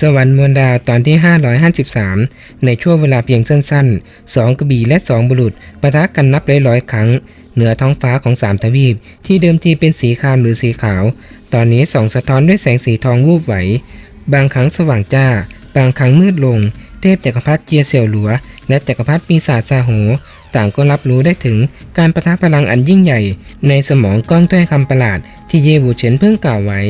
สวรรค์มวลดาวตอนที่ 553 ในช่วงเวลาเพียงสั้นๆ สองกระบี่และสองบุรุษปะทะกันนับร้อยๆ ครั้ง เหนือท้องฟ้าของสามทวีป ที่เดิมทีเป็นสีครามหรือสีขาว ตอนนี้ส่องสะท้อนด้วยแสงสีทองวูบไหว บางครั้งสว่างจ้า บางครั้งมืดลง เทพจักรพรรดิเจียเสี่ยวหลัว และจักรพรรดิปีศาจซาโหต่างก็รับรู้ได้ถึงการประทะพลังอันยิ่งใหญ่ ในสมองก้องถ้อยคำประหลาดที่เยวูเฉินเพิ่งกล่าวไว้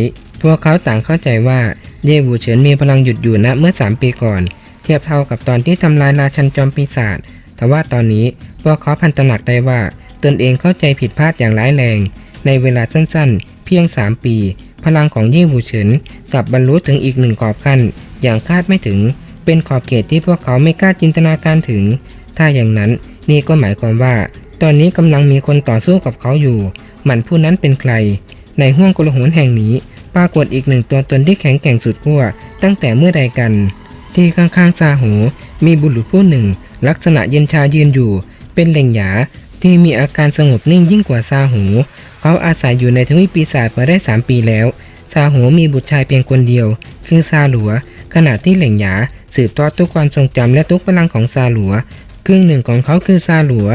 พวกเขาต่างเข้าใจว่า เยวูเฉินมีพลังหยุดอยู่ณเมื่อ 3 ปีก่อน เทียบเท่ากับตอนที่ทำลายราชันจอมปีศาจแต่ว่าตอนนี้พวกเขาพันตระหนักได้ว่า ตนเองเข้าใจผิดพลาดอย่างร้ายแรง ในเวลาสั้นๆ เพียง 3 ปี พลังของเย่วูเฉินกลับบรรลุถึงอีกหนึ่งขอบขั้น อย่างคาดไม่ถึง เป็นขอบเขตที่พวกเขาไม่กล้าจินตนาการถึง ถ้าอย่างนั้นนี่ก็หมายความว่า ตอนนี้กำลังมีคนต่อสู้กับเขาอยู่ มันผู้นั้นเป็นใคร ในห้วงกลโหนแห่งนี้ ปรากฏอีกหนึ่งตัวตนที่แข็งแกร่งสุดขั้วตั้งแต่เมื่อใดกัน ที่ข้างๆซาโหมีบุรุษผู้หนึ่ง ลักษณะเย็นชายืนอยู่ เป็นเหล่งหยาที่มีอาการสงบนิ่งยิ่งกว่าซาโหเขาอาศัยอยู่ในทวีปปีศาจมาได้ 3 ปีแล้ว ซาโหมีบุตรชายเพียงคนเดียว คือซาหลัว ขณะที่เหล่งหยาสืบทอดทุกความทรงจำและทุกพลังของซาหลัว ครึ่งหนึ่งของเขาคือซาหลัว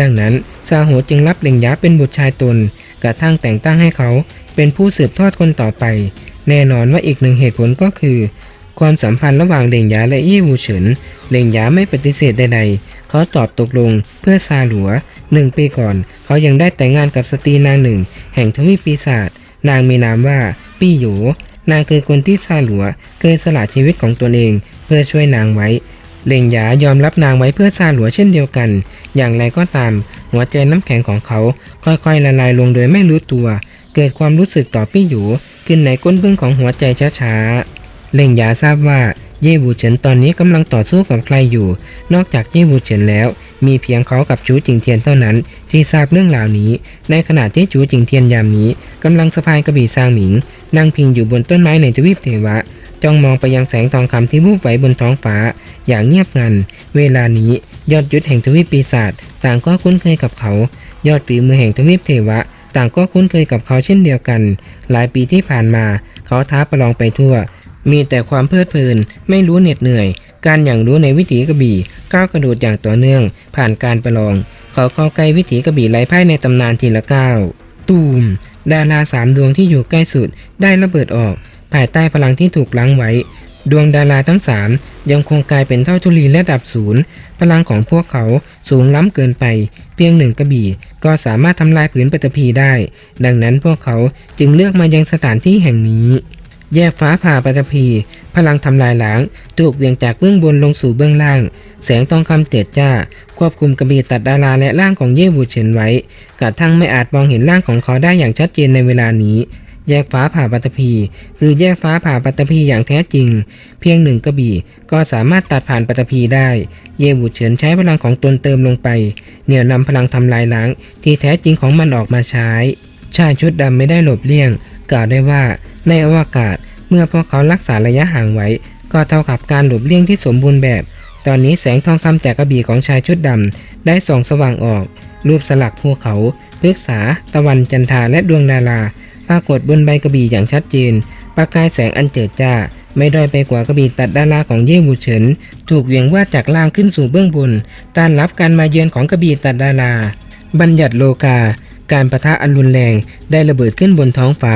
ดังนั้นซาโหจึงรับเหล่งยาเป็นบุตรชายตน กระทั่งแต่งตั้งให้เขาเป็นผู้สืบทอดคนต่อไป แน่นอนว่าอีกหนึ่งเหตุผลก็คือ ความสัมพันธ์ระหว่างเหล่งยาและยี่วูเฉินเหล่งยาไม่ปฏิเสธใดๆ เขาตอบตกลงเพื่อซาหลัวหนึ่งปีก่อน เขายังได้แต่งงานกับสตรีนางหนึ่ง แห่งทวีปปีศาจนางมีนามว่าปี้หยูนางคือคนที่ซาหลัวเคยสละชีวิตของตนเอง เพื่อช่วยนางไว้ เล่งหยายอมรับนางไว้เพื่อซาหลัวเช่นเดียวกัน อย่างไรก็ตาม หัวใจน้ำแข็งของเขา ค่อยๆละลายลงโดยไม่รู้ตัว เกิดความรู้สึกต่อปี้หยูขึ้นในก้นบึ้งของหัวใจช้าๆ เล่งหยาทราบว่าเย่บูเฉินตอนนี้กำลังต่อสู้กับใครอยู่ นอกจากเย่บูเฉินแล้ว มีเพียงเขากับชูจิงเทียนเท่านั้น ที่ทราบเรื่องราวนี้ ในขณะที่จูจิงเทียนยามนี้กำลังสะพายกระบี่ซางหมิงนั่งพิงอยู่บนต้นไม้ในทวีปเทวะ จ้องมองไปยังแสงทองคำที่วูบไหวบนท้องฟ้า อย่างเงียบงัน เวลานี้ยอดยุทธแห่งทวีปปีศาจต่างก็คุ้นเคยกับเขา ยอดฝีมือแห่งทวีปเทวะ ต่างก็คุ้นเคยกับเขาเช่นเดียวกัน หลายปีที่ผ่านมา เขาท้าประลองไปทั่ว มีแต่ความเพลิดเพลิน ไม่รู้เหน็ดเหนื่อย การอย่างรู้ในวิถีกระบี่ ก้าวกระโดดอย่างต่อเนื่อง ผ่านการประลอง เขาเข้าใกล้วิถีกระบี่ไร้พ่ายในตำนานทีละก้าวตูมดาราสามดวงที่อยู่ใกล้สุดได้ระเบิดออก ภายใต้พลังที่ถูกล้างไว้ ดวงดาราทั้งสามยังคงกลายเป็นเท่าทุลีและดับศูนย์พลังของพวกเขาสูงล้ำเกินไป เพียงหนึ่งกระบี่ ก็สามารถทำลายผืนปฐพีได้ ดังนั้นพวกเขาจึงเลือกมายังสถานที่แห่งนี้ แยกฟ้าผ่าปฐพี พลังทำลายล้าง ถูกเวี่ยงจากเบื้องบนลงสู่เบื้องล่าง แสงทองคำเจิดจ้า ควบคุมกระบี่ตัดดาราและร่างของเย่วูเฉินไว้ กระทั่งไม่อาจมองเห็นร่างของเขาได้อย่างชัดเจนในเวลานี้ แยกฟ้าผ่าปัตตภีคือแยกฟ้าผ่าปัตตภีอย่างแท้จริง เพียงหนึ่งกระบี่ก็สามารถตัดผ่านปัตตภีได้ เยวูเฉินใช้พลังของตนเติมลงไป เหนี่ยวนำพลังทำลายล้าง ที่แท้จริงของมันออกมาใช้ ชายชุดดำไม่ได้หลบเลี่ยง กล่าวได้ว่าในอวกาศเมื่อพวกเขารักษาระยะห่างไว้ ก็เท่ากับการหลบเลี่ยงที่สมบูรณ์แบบ ตอนนี้แสงทองคำจากกระบี่ของชายชุดดำได้ส่องสว่างออก รูปสลักภูเขาพฤกษา ตะวันจันทาและดวงดาราากฏบนใบกระบี่อย่างชัดเจน ประกายแสงอันเจิดจ้า ไม่ด้อยไปกว่ากระบี่ตัดดาราของเย่บูเฉิน ถูกเหวี่ยงว่าจากล่างขึ้นสู่เบื้องบน ต้านรับการมาเยือนของกระบี่ตัดดารา บัญญัติโลกา การประทะอันรุนแรงได้ระเบิดขึ้นบนท้องฟ้า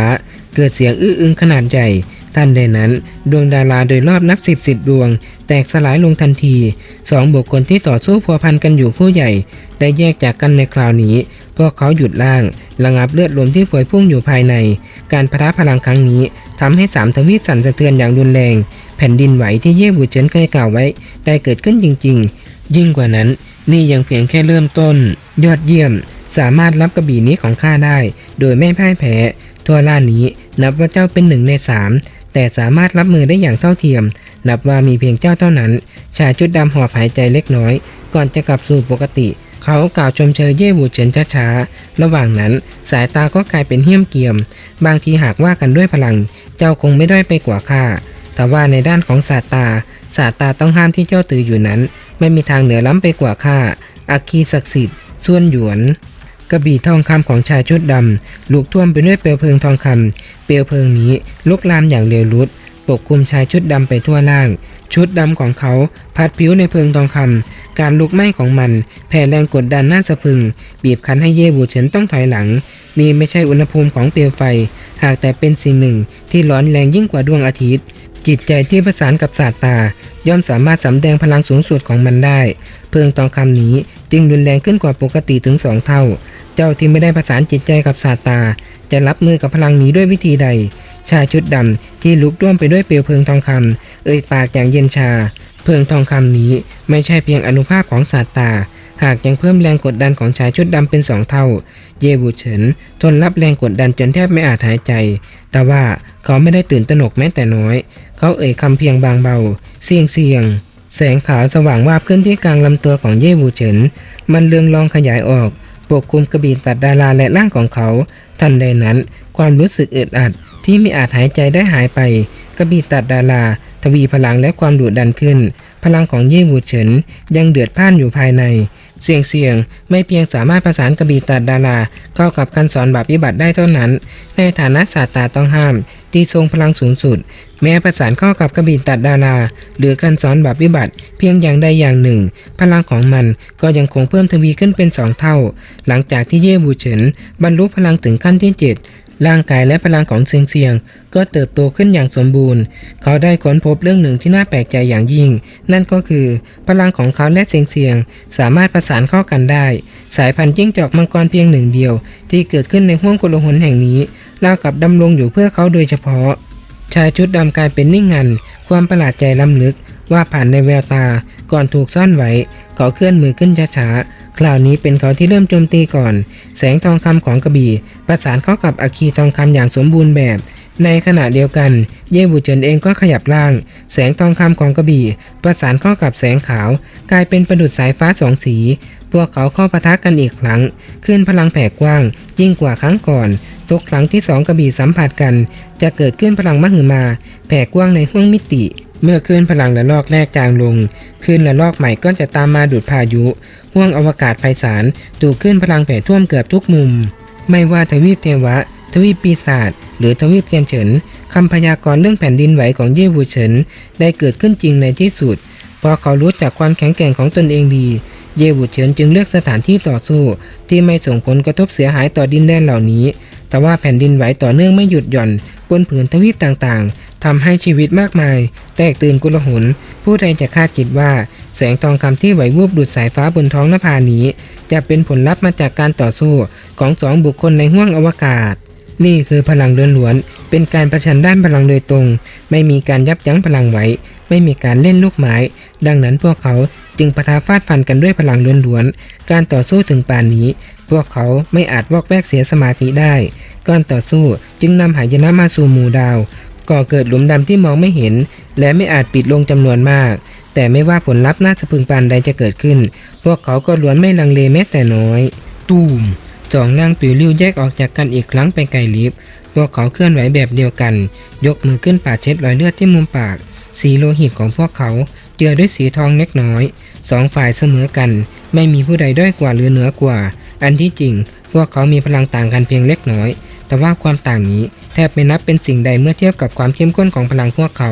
เกิดเสียงอื้ออึงขนาดใหญ่ทันใดนั้น ดวงดาราโดยรอบนับสิบสิบดวง แตกสลายลงทันทีสองบุคคลที่ต่อสู้พัวพันกันอยู่ผู้ใหญ่ ได้แยกจากกันในคราวนี้ พวกเขาหยุดล่าง ระงับเลือดลมที่พวยพุ่งอยู่ภายใน การพระพลังครั้งนี้ทำให้สามทวีปสั่นสะเทือนอย่างรุนแรง แผ่นดินไหวที่เย่บูเฉินเคยกล่าวไว้ ได้เกิดขึ้นจริง ๆ ยิ่งกว่านั้น นี่ยังเพียงแค่เริ่มต้น ยอดเยี่ยม สามารถรับกระบี่นี้ของข้าได้ โดยไม่พ่ายแพ้ทั่วล่านี้ นับว่าเจ้าเป็นหนึ่งในสามแต่สามารถรับมือได้อย่างเท่าเทียม นับว่ามีเพียงเจ้าเท่านั้น ชายชุดดำหอบหายใจเล็กน้อย ก่อนจะกลับสู่ปกติ เขากล่าวชมเชยเย่บูเฉินช้าๆ ระหว่างนั้นสายตาก็กลายเป็นเหี้ยมเกียม บางทีหากว่ากันด้วยพลัง เจ้าคงไม่ได้ไปกว่าข้า แต่ว่าในด้านของศาสตาศาสตาต้องห้ามที่เจ้าตืออยู่นั้น ไม่มีทางเหนือล้ำไปกว่าข้าอัคคีศักดิ์สิทธิ์ส่วนหยวน กระบี่ทองคำของชายชุดดำลุกท่วมไปด้วยเปลวเพลิงทองคำเปลวเพลิงนี้ลุกลามอย่างเร็วรุด ปกคลุมชายชุดดำไปทั่วล่าง ชุดดำของเขาพัดผิวในเพลิงทองคำการลุกไหม้ของมัน แผ่แรงกดดันหน้าสะพึง บีบคั้นให้เย่บูเฉินต้องถอยหลัง นี่ไม่ใช่อุณหภูมิของเปลวไฟ หากแต่เป็นสิ่งหนึ่งที่ร้อนแรงยิ่งกว่าดวงอาทิตย์ จิตใจที่ประสานกับศาสตา ย่อมสามารถสำแดงพลังสูงสุดของมันได้ เพลิงทองคำนี้จึงรุนแรงขึ้นกว่าปกติถึงสองเท่า เจ้าที่ไม่ได้ประสานจิตใจกับศาสตา จะรับมือกับพลังนี้ด้วยวิธีใด ชายชุดดำที่ลุกร่วมไปด้วยเปลวเพลิงทองคำเอ่ยปากอย่างเย็นชา เพลิงทองคำนี้ไม่ใช่เพียงอนุภาพของศาสตา หากยังเพิ่มแรงกดดันของชายชุดดำเป็นสองเท่า เยบูเฉินทนรับแรงกดดันจนแทบไม่อาจหายใจ แต่ว่าเขาไม่ได้ตื่นตระหนกแม้แต่น้อย เขาเอ่ยคำเพียงบางเบา เสียงเสียงแสงขาวสว่างวาบขึ้นที่กลางลำตัวของเย่บูเฉิน มันเลืองลองขยายออก ปกคลุมกระบี่ตัดดาราและร่างของเขา ทันใดนั้น ความรู้สึกอึดอัดที่ไม่อาจหายใจได้หายไป กระบี่ตัดดารา ทวีพลังและความดุดันขึ้น พลังของเย่บูเฉินยังเดือดพ่านอยู่ภายใน เสียงเสียงไม่เพียงสามารถประสานกระบี่ตัดดาราเข้ากับการสอนบาปวิบัติได้เท่านั้น ในฐานะศาสตราต้องห้าม ที่ทรงพลังสูงสุด แม้ประสานเข้ากับกบินตัดดารา หรือการสอนบาปวิบัติ เพียงอย่างใดอย่างหนึ่ง พลังของมันก็ยังคงเพิ่มทวีขึ้นเป็นสองเท่า หลังจากที่เย่บูเฉินบรรลุพลังถึงขั้นที่เจ็ด ร่างกายและพลังของเซียงเซียงก็เติบโตขึ้นอย่างสมบูรณ์ เขาได้ค้นพบเรื่องหนึ่งที่น่าแปลกใจอย่างยิ่ง นั่นก็คือ พลังของเขาและเซียงเซียงสามารถประสานเข้ากันได้ สายพันธุ์จิ้งจอกมังกรเพียงหนึ่งเดียว ที่เกิดขึ้นในห้วงโกลหลแห่งนี้ราวกับดำรงอยู่เพื่อเขาโดยเฉพาะ ชายชุดดำกลายเป็นนิ่งงัน ความประหลาดใจล้ำลึกว่าผ่านในแววตา ก่อนถูกซ่อนไว้ เขาเคลื่อนมือขึ้นช้าๆ คราวนี้เป็นเขาที่เริ่มโจมตีก่อน แสงทองคำของกระบี่ ประสานเข้ากับอัคคีทองคำอย่างสมบูรณ์แบบ ในขณะเดียวกัน เย่บูเจินเองก็ขยับร่าง แสงทองคำของกระบี่ ประสานเข้ากับแสงขาว กลายเป็นประดุจสายฟ้าสองสี พวกเขาเข้าปะทะกันอีกครั้งขึ้นพลังแผ่กว้างยิ่งกว่าครั้งก่อนทุกครั้งที่สองกระบี่สัมผัสกัน จะเกิดขึ้นพลังมหึมา แผ่กว้างในห้วงมิติ เมื่อคลื่นพลังระลอกแรกจางลงคลื่นระลอกใหม่ก็จะตามมาดูดพายุห้วงอวกาศไพศาลถูกคลื่นพลังแผ่ท่วมเกือบทุกมุม ไม่ว่าทวีปเทวะ ทวีปปีศาจหรือทวีปเจียนเฉินคำพยากรณ์เรื่องแผ่นดินไหวของเย่วูเฉินได้เกิดขึ้นจริงในที่สุดพราะเขารู้จักความแข็งแกร่งของตนเองดี เย่วูเฉินจึงเลือกสถานที่ต่อสู้ ที่ไม่ส่งผลกระทบเสียหายต่อดินแดนเหล่านี้ แต่ว่าแผ่นดินไหวต่อเนื่องไม่หยุดหย่อนบนผืนทวีปต่างๆ ทำให้ชีวิตมากมาย แตกตื่นกุลหุน ผู้ใดจะคาดคิดว่า แสงทองคำที่ไหววูบดุดสายฟ้าบนท้องนภานี้ จะเป็นผลลัพธ์มาจากการต่อสู้ของสองบุคคลในห้วงอวกาศ นี่คือพลังล้วนๆเป็นการประชันด้านพลังโดยตรง ไม่มีการยับยั้งพลังไว้ ไม่มีการเล่นลูกไม้ ดังนั้นพวกเขาจึงปะทะฟาดฟันกันด้วยพลังล้วนๆการต่อสู้ถึงป่านนี้ พวกเขาไม่อาจวอกแวกเสียสมาธิได้ การต่อสู้จึงนำหายนะมาสู่หมู่ดาว ก่อเกิดหลุมดำที่มองไม่เห็น และไม่อาจปิดลงจำนวนมาก แต่ไม่ว่าผลลัพธ์น่าสะพรึงปานใดจะเกิดขึ้น พวกเขาก็ล้วนไม่ลังเลแม้แต่น้อย ตูมสองร่างปิวลิ้วแยกออกจากกันอีกครั้งไปไกลลิฟพวกเขาเคลื่อนไหวแบบเดียวกัน ยกมือขึ้นปาดเช็ดรอยเลือดที่มุมปาก สีโลหิตของพวกเขาเจือด้วยสีทองเล็กน้อย สองฝ่ายเสมอกัน ไม่มีผู้ใดด้อยกว่าหรือเหนือกว่า อันที่จริง พวกเขามีพลังต่างกันเพียงเล็กน้อย แต่ว่าความต่างนี้แทบไม่นับเป็นสิ่งใดเมื่อเทียบกับความเข้มข้นของพลังพวกเขา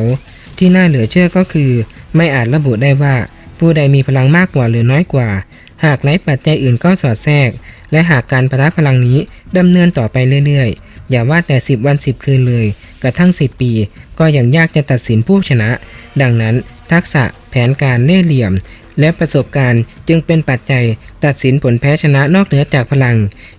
ที่น่าเหลือเชื่อก็คือ ไม่อาจระบุได้ว่าผู้ใดมีพลังมากกว่าหรือน้อยกว่า หากไร้ปัจจัยอื่นก็สอดแทรก และหากการประทะพลังนี้ดำเนินต่อไปเรื่อยๆ อย่าว่าแต่ 10 วัน 10 คืนเลย กระทั่ง 10 ปี ก็ยังยากจะตัดสินผู้ชนะ ดังนั้น ทักษะ แผนการเล่ห์เหลี่ยม และประสบการณ์จึงเป็นปัจจัย ตัดสินผลแพ้ชนะนอกเหนือจากพลัง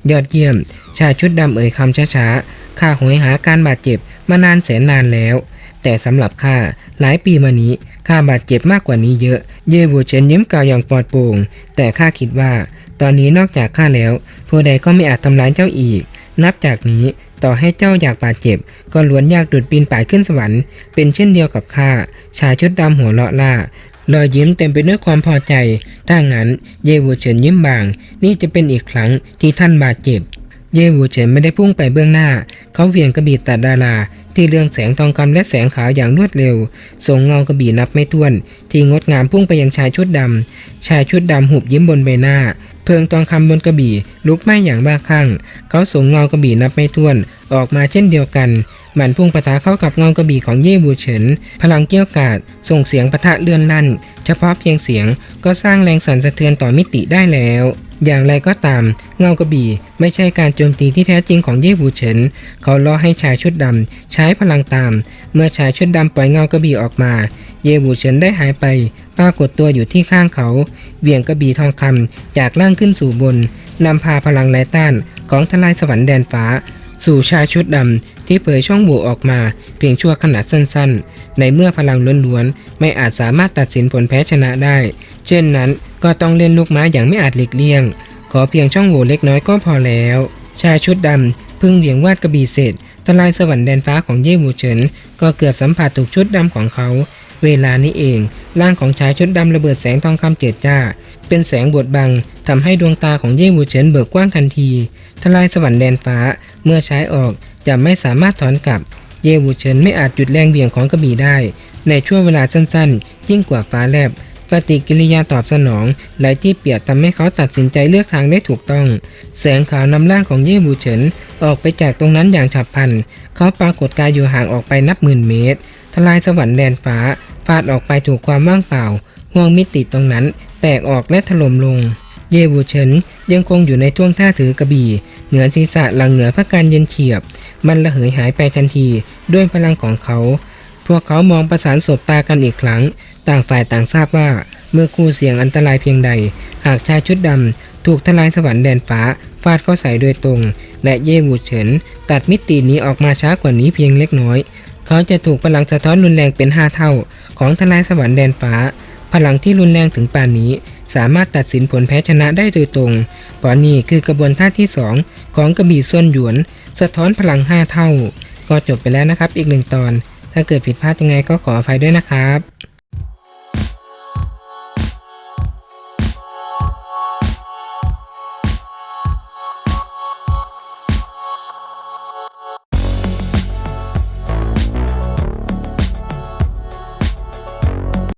ยอดเยี่ยม ชายชุดดำเอ่ยคำช้าๆข้าหวยหาการบาดเจ็บมานานแสนนานแล้ว แต่สำหรับข้าหลายปีมานี้ข้าบาดเจ็บมากกว่านี้เยอะ เย่บูเชนยิ้มกล่าวอย่างปลอดโปร่งแต่ข้าคิดว่า ตอนนี้นอกจากข้าแล้วผู้ใดก็ไม่อาจทำร้ายเจ้าอีก นับจากนี้ต่อให้เจ้าอยากบาดเจ็บ ก็ล้วนยากดุดปีนป่ายขึ้นสวรรค์เป็นเช่นเดียวกับข้าชายชุดดำหัวเราะล่า รอยยิ้มเต็มไปด้วยความพอใจ ถ้างั้นเยวูเฉินยิ้มบาง นี่จะเป็นอีกครั้งที่ท่านบาดเจ็บ เยวูเฉินไม่ได้พุ่งไปเบื้องหน้า เขาเหวี่ยงกระบี่ตัดดารา ที่เรืองแสงทองคำและแสงขาวอย่างรวดเร็ว ส่งเงากระบี่นับไม่ถ้วน ที่งดงามพุ่งไปยังชายชุดดำชายชุดดำหุบยิ้มบนใบหน้า เพลิงทองคำบนกระบี่ลุกไหม้อย่างบ้าคลั่ง เขาส่งเงากระบี่นับไม่ถ้วน ออกมาเช่นเดียวกัน มันพุ่งปะทะเข้ากับเงากระบี่ของเย่บูเฉิน พลังเกี้ยวกาดส่งเสียงปะทะเลื่อนลั่น เฉพาะเพียงเสียงก็สร้างแรงสั่นสะเทือนต่อมิติได้แล้วอย่างไรก็ตาม เงากระบี่ไม่ใช่การโจมตีที่แท้จริงของเย่บูเฉิน เขาล่อให้ชายชุดดำใช้พลังตาม เมื่อชายชุดดำปล่อยเงากระบี่ออกมา เย่บูเฉินได้หายไป ปรากฏตัวอยู่ที่ข้างเขาเวียงกระบี่ทองคำจากล่างขึ้นสู่บนนำพาพลังไร้ต้านของทลายสวรรค์แดนฟ้า สู่ชายชุดดำ ที่เผยช่องโหว่ออกมาเพียงชั่วขณะสั้นๆ ในเมื่อพลังล้วนๆ ไม่อาจสามารถตัดสินผลแพ้ชนะได้ เช่นนั้นก็ต้องเล่นลูกไม้อย่างไม่อาจหลีกเลี่ยง ขอเพียงช่องโหว่เล็กน้อยก็พอแล้ว ชายชุดดำพึ่งเหวี่ยงวาดกระบี่เสร็จทลายสวรรค์แดนฟ้าของเย่บูเฉิน ก็เกือบสัมผัสถูกชุดดำของเขา เวลานี้เอง ร่างของชายชุดดำระเบิดแสงทองคำเจิดจ้า เป็นแสงบดบังทำให้ดวงตาของเย่บูเฉินเบิกกว้างทันทีทลายสวรรค์แดนฟ้าเมื่อใช้ออก จะไม่สามารถถอนกลับ เย่บูเฉินไม่อาจหยุดแรงเบี่ยงของกระบี่ได้ ในช่วงเวลาสั้นๆ ยิ่งกว่าฟ้าแลบปฏิกิริยาตอบสนองหลายที่เปียกทำให้เขาตัดสินใจเลือกทางได้ถูกต้อง แสงขาวนำร่างของเย่บูเฉินออกไปจากตรงนั้นอย่างฉับพลัน เขาปรากฏกายอยู่ห่างออกไปนับหมื่นเมตร ทลายสวรรค์แดนฟ้า ฟาดออกไปถูกความว่างเปล่า ห่วงมิติตรงนั้น แตกออกและถล่มลง เย่บูเฉินยังคงอยู่ในท่วงท่าถือกระบี่ เหนือศีรษะหลังเหนือพระการเย็นเฉียบ มันระเหยหายไปทันทีด้วยพลังของเขา พวกเขามองประสานสบตากันอีกครั้ง ต่างฝ่ายต่างทราบว่า เมื่อคู่เสียงอันตรายเพียงใด หากชายชุดดำถูกทลายสวรรค์แดนฟ้าฟาดเข้าใส่โดยตรง และเย่วูเฉินตัดมิตินี้ออกมาช้ากว่านี้เพียงเล็กน้อย เขาจะถูกพลังสะท้อนรุนแรงเป็น5เท่า ของทลายสวรรค์แดนฟ้า พลังที่รุนแรงถึงป่านนี้ สามารถตัดสินผลแพ้ชนะได้โดยตรงเพราะนี่คือกระบวนท่าที่ 2 ของกระบี่ส่วนหยวน สะท้อนพลัง 5 เท่า ก็จบไปแล้วนะครับอีกหนึ่งตอน ถ้าเกิดผิดพลาดยังไงก็ขออภัยด้วยนะครับ